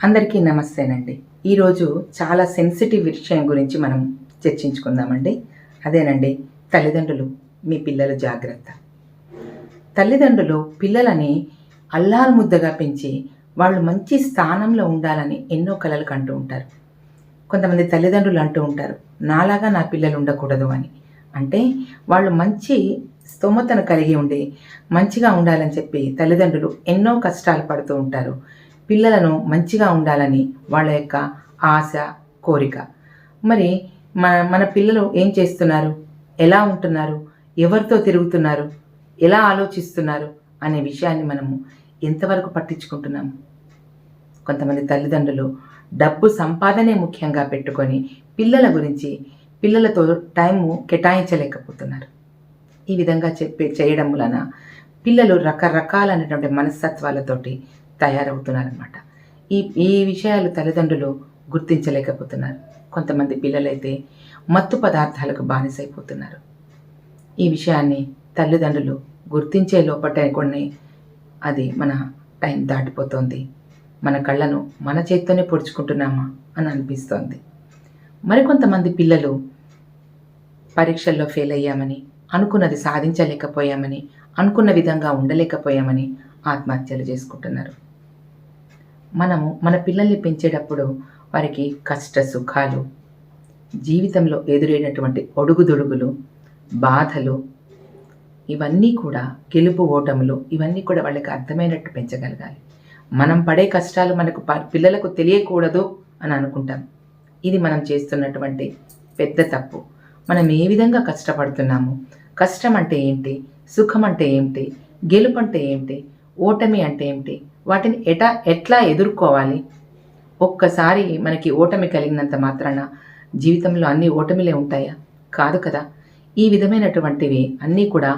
అందరికీ నమస్తేనండి. ఈరోజు చాలా సెన్సిటివ్ విషయం గురించి మనం చర్చించుకుందామండి. అదేనండి తల్లిదండ్రులు మీ పిల్లల జాగ్రత్త. తల్లిదండ్రులు పిల్లలని అల్లారు ముద్దగా పెంచి వాళ్ళు మంచి స్థానంలో ఉండాలని ఎన్నో కలలు కంటూ ఉంటారు. కొంతమంది తల్లిదండ్రులు అంటూ ఉంటారు నాలాగా నా పిల్లలు ఉండకూడదు అని. అంటే వాళ్ళు మంచి స్తోమతను కలిగి ఉండి మంచిగా ఉండాలని చెప్పి తల్లిదండ్రులు ఎన్నో కష్టాలు పడుతూ ఉంటారు. పిల్లలను మంచిగా ఉండాలని వాళ్ళ యొక్క ఆశ కోరిక. మరి మన మన పిల్లలు ఏం చేస్తున్నారు? ఎలా ఉంటున్నారు? ఎవరితో తిరుగుతున్నారు? ఎలా ఆలోచిస్తున్నారు? అనే విషయాన్ని మనము ఎంతవరకు పట్టించుకుంటున్నాము? కొంతమంది తల్లిదండ్రులు డబ్బు సంపాదనే ముఖ్యంగా పెట్టుకొని పిల్లల గురించి పిల్లలతో టైము కేటాయించలేకపోతున్నారు. ఈ విధంగా చెప్పే చేయడం వలన పిల్లలు రకరకాలైనటువంటి మనస్తత్వాలతోటి తయారవుతున్నారనమాట ఈ ఈ విషయాలు తల్లిదండ్రులు గుర్తించలేకపోతున్నారు. కొంతమంది పిల్లలైతే మత్తు పదార్థాలకు బానిసైపోతున్నారు. ఈ విషయాన్ని తల్లిదండ్రులు గుర్తించే లోపటే కొన్ని అది మన టైం దాటిపోతుంది. మన కళ్ళను మన చేత్తోనే పొడుచుకుంటున్నామా అని అనిపిస్తోంది. మరికొంతమంది పిల్లలు పరీక్షల్లో ఫెయిల్ అయ్యామని అనుకున్నది సాధించలేకపోయామని అనుకున్న విధంగా ఉండలేకపోయామని ఆత్మహత్యలు చేసుకుంటున్నారు. మనము మన పిల్లల్ని పెంచేటప్పుడు వారికి కష్ట సుఖాలు జీవితంలో ఎదురైనటువంటి ఒడుగుదొడుగులు బాధలు ఇవన్నీ కూడా గెలుపు ఓటములు ఇవన్నీ కూడా వాళ్ళకి అర్థమైనట్టు పెంచగలగాలి. మనం పడే కష్టాలు మనకు ప- పిల్లలకు తెలియకూడదు అని అనుకుంటాం. ఇది మనం చేస్తున్నటువంటి పెద్ద తప్పు. మనం ఏ విధంగా కష్టపడుతున్నాము? కష్టం అంటే ఏంటి? సుఖం అంటే ఏంటి? గెలుపు అంటే ఏంటి? ఓటమి అంటే ఏంటి? వాటిని ఎటా ఎట్లా ఎదుర్కోవాలి? ఒక్కసారి మనకి ఓటమి కలిగినంత మాత్రాన జీవితంలో అన్ని ఓటమిలే ఉంటాయా? కాదు కదా. ఈ విధమైనటువంటివి అన్నీ కూడా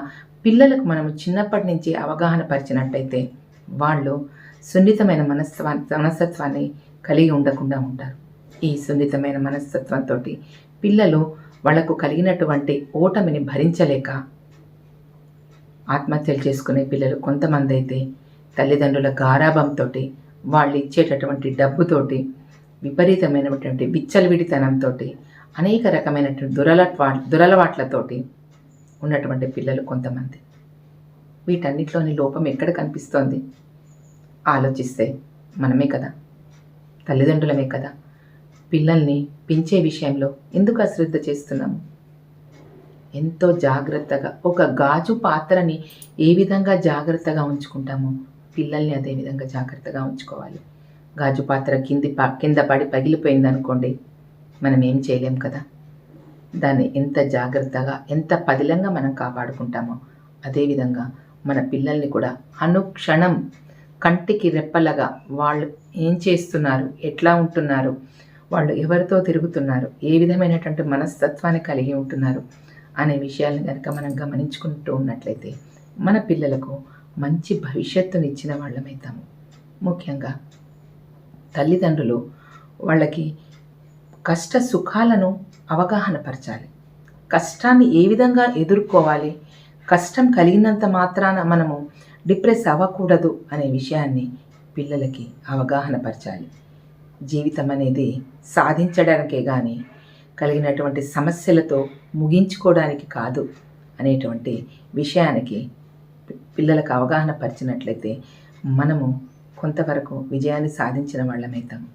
పిల్లలకు మనం చిన్నప్పటి నుంచి అవగాహన పరిచినట్టయితే వాళ్ళు సున్నితమైన మనస్తత్వా మనస్తత్వాన్ని కలిగి ఉండకుండా ఉంటారు. ఈ సున్నితమైన మనస్తత్వంతో పిల్లలు వాళ్ళకు కలిగినటువంటి ఓటమిని భరించలేక ఆత్మహత్యలు చేసుకునే పిల్లలు కొంతమంది అయితే తల్లిదండ్రుల గారాభంతో వాళ్ళు ఇచ్చేటటువంటి డబ్బుతోటి విపరీతమైనటువంటి విచ్చలవిడితనంతో అనేక రకమైనటువంటి దురలట్వా దురలవాట్లతోటి ఉన్నటువంటి పిల్లలు కొంతమంది. వీటన్నిటిలోని లోపం ఎక్కడ కనిపిస్తోంది? ఆలోచిస్తే మనమే కదా. తల్లిదండ్రులమే కదా. పిల్లల్ని పెంచే విషయంలో ఎందుకు అశ్రద్ధ చేస్తున్నాము? ఎంతో జాగ్రత్తగా ఒక గాజు పాత్రని ఏ విధంగా జాగ్రత్తగా ఉంచుకుంటామో? పిల్లల్ని అదేవిధంగా జాగ్రత్తగా ఉంచుకోవాలి. గాజు పాత్ర కింది కింద పడి పగిలిపోయింది అనుకోండి మనం ఏం చేయలేం కదా. దాన్ని ఎంత జాగ్రత్తగా ఎంత పదిలంగా మనం కాపాడుకుంటామో అదేవిధంగా మన పిల్లల్ని కూడా అనుక్షణం కంటికి రెప్పలగా వాళ్ళు ఏం చేస్తున్నారు ఎట్లా ఉంటున్నారు వాళ్ళు ఎవరితో తిరుగుతున్నారు ఏ విధమైనటువంటి మనస్తత్వాన్ని కలిగి ఉంటున్నారు అనే విషయాలను కనుక మనం గమనించుకుంటూ ఉన్నట్లయితే మన పిల్లలకు మంచి భవిష్యత్తునిచ్చిన వాళ్ళమవుతాము ముఖ్యంగా తల్లిదండ్రులు వాళ్ళకి కష్ట సుఖాలను అవగాహన పరచాలి. కష్టాన్ని ఏ విధంగా ఎదుర్కోవాలి? కష్టం కలిగినంత మాత్రాన మనము డిప్రెస్ అవ్వకూడదు అనే విషయాన్ని పిల్లలకి అవగాహన పరచాలి. జీవితం అనేది సాధించడానికే కానీ కలిగినటువంటి సమస్యలతో ముగించుకోవడానికి కాదు అనేటువంటి విషయానికి పిల్లలకు అవగాహన పరిచినట్లయితే మనము కొంతవరకు విజయాన్ని సాధించిన వాళ్ళమవుతాము